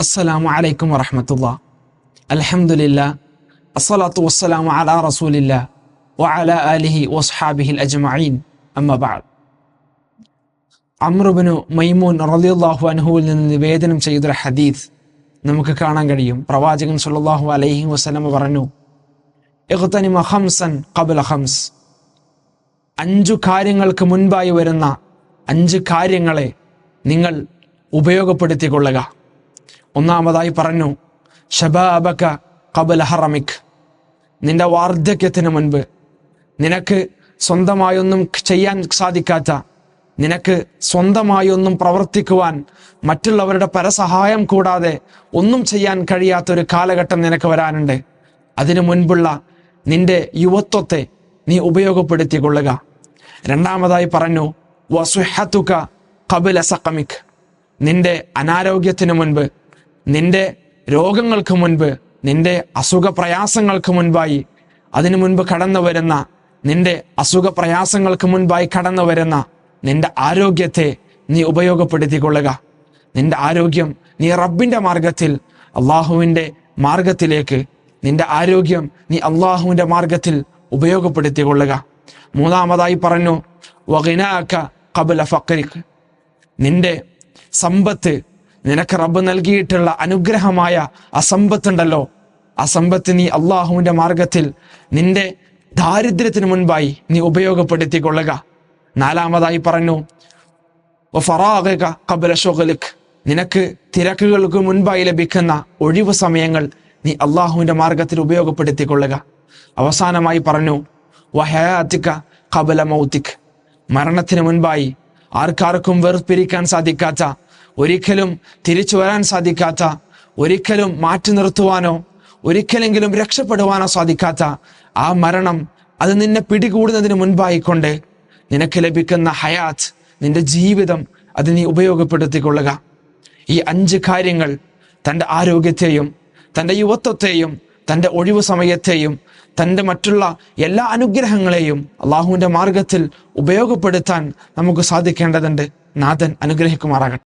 അസ്സലാമു അലൈക്കും വറഹമത്തുള്ള. അൽഹംദുലില്ലാ. അസ്സലാത്തു വസ്സലാമു അലാ റസൂലില്ല. വഅല ആലിഹി വസ്ഹാബിഹിൽ അജ്മഈൻ. അമ്മബാൾ അമ്രുബിനു മൈമൂൻ റളിയല്ലാഹു അൻഹുവിൽ നിന്ന് നിവേദനം ചെയ്തൊരു ഹദീസ് നമുക്ക് കാണാൻ കഴിയും. പ്രവാചകൻ സുല്ലാഹു അലൈഹി വസ്ലമ പറഞ്ഞു ഇഖ്തനിമ ഖംസൻ ഖബ്ല ഖംസ്. അഞ്ചു കാര്യങ്ങൾക്ക് മുൻപായി വരുന്ന അഞ്ച് കാര്യങ്ങളെ നിങ്ങൾ ഉപയോഗപ്പെടുത്തിക്കൊള്ളുക. ഒന്നാമതായി പറഞ്ഞു ഷബാബക കബൽ ഹറമിക്. നിന്റെ വാർദ്ധക്യത്തിന് മുൻപ് നിനക്ക് സ്വന്തമായൊന്നും ചെയ്യാൻ സാധിക്കാത്ത നിനക്ക് സ്വന്തമായൊന്നും പ്രവർത്തിക്കുവാൻ മറ്റുള്ളവരുടെ പരസഹായം കൂടാതെ ഒന്നും ചെയ്യാൻ കഴിയാത്ത ഒരു കാലഘട്ടം നിനക്ക് വരാനുണ്ട്. അതിനു മുൻപുള്ള നിന്റെ യുവത്വത്തെ നീ ഉപയോഗപ്പെടുത്തിക്കൊള്ളുക. രണ്ടാമതായി പറഞ്ഞു വസുഹത്തുക കബില സക്കമിക് നിന്റെ അനാരോഗ്യത്തിന് മുൻപ് നിന്റെ രോഗങ്ങൾക്ക് മുൻപ് നിന്റെ അസുഖ പ്രയാസങ്ങൾക്ക് മുൻപായി അതിനു മുൻപ് കടന്നു വരുന്ന നിന്റെ അസുഖ പ്രയാസങ്ങൾക്ക് മുൻപായി കടന്നു വരുന്ന നിന്റെ ആരോഗ്യത്തെ നീ ഉപയോഗപ്പെടുത്തിക്കൊള്ളുക. നിന്റെ ആരോഗ്യം നീ റബ്ബിന്റെ മാർഗത്തിൽ അള്ളാഹുവിന്റെ മാർഗത്തിലേക്ക് നിന്റെ ആരോഗ്യം നീ അള്ളാഹുവിന്റെ മാർഗത്തിൽ ഉപയോഗപ്പെടുത്തിക്കൊള്ളുക. മൂന്നാമതായി പറഞ്ഞു വഗിനാക്ക കബുല ഫക്കരിക്ക് നിന്റെ സമ്പത്ത് നിനക്ക് റബ്ബ് നൽകിയിട്ടുള്ള അനുഗ്രഹമായ അസമ്പത്തുണ്ടല്ലോ. സമ്പത്ത് നീ അള്ളാഹുവിന്റെ മാർഗത്തിൽ നിന്റെ ദാരിദ്ര്യത്തിന് മുൻപായി നീ ഉപയോഗപ്പെടുത്തിക്കൊള്ളുക. നാലാമതായി പറഞ്ഞു കബല ഷുഗലിക്. നിനക്ക് തിരക്കുകൾക്ക് മുൻപായി ലഭിക്കുന്ന ഒഴിവ് സമയങ്ങൾ നീ അള്ളാഹുവിന്റെ മാർഗത്തിൽ ഉപയോഗപ്പെടുത്തിക്കൊള്ളുക. അവസാനമായി പറഞ്ഞു വഹയാത്തിക്ക കബല മൗത്തിക് മരണത്തിന് മുൻപായി ആർക്കാർക്കും വെറുപ്പിരിക്കാൻ സാധിക്കാത്ത ഒരിക്കലും തിരിച്ചു വരാൻ സാധിക്കാത്ത ഒരിക്കലും മാറ്റി നിർത്തുവാനോ ഒരിക്കലെങ്കിലും രക്ഷപ്പെടുവാനോ സാധിക്കാത്ത ആ മരണം അത് നിന്നെ പിടികൂടുന്നതിന് മുൻപായിക്കൊണ്ട് നിനക്ക് ലഭിക്കുന്ന ഹയാത്ത് നിന്റെ ജീവിതം അത് നീ ഉപയോഗപ്പെടുത്തിക്കൊള്ളുക. ഈ അഞ്ച് കാര്യങ്ങൾ തന്റെ ആരോഗ്യത്തെയും തന്റെ യുവത്വത്തെയും തന്റെ ഒഴിവു സമയത്തെയും തന്റെ മറ്റുള്ള എല്ലാ അനുഗ്രഹങ്ങളെയും അള്ളാഹുവിന്റെ മാർഗത്തിൽ ഉപയോഗപ്പെടുത്താൻ നമുക്ക് സാധിക്കേണ്ടതുണ്ട്. നാഥൻ അനുഗ്രഹിക്കുമാറാകട്ടെ.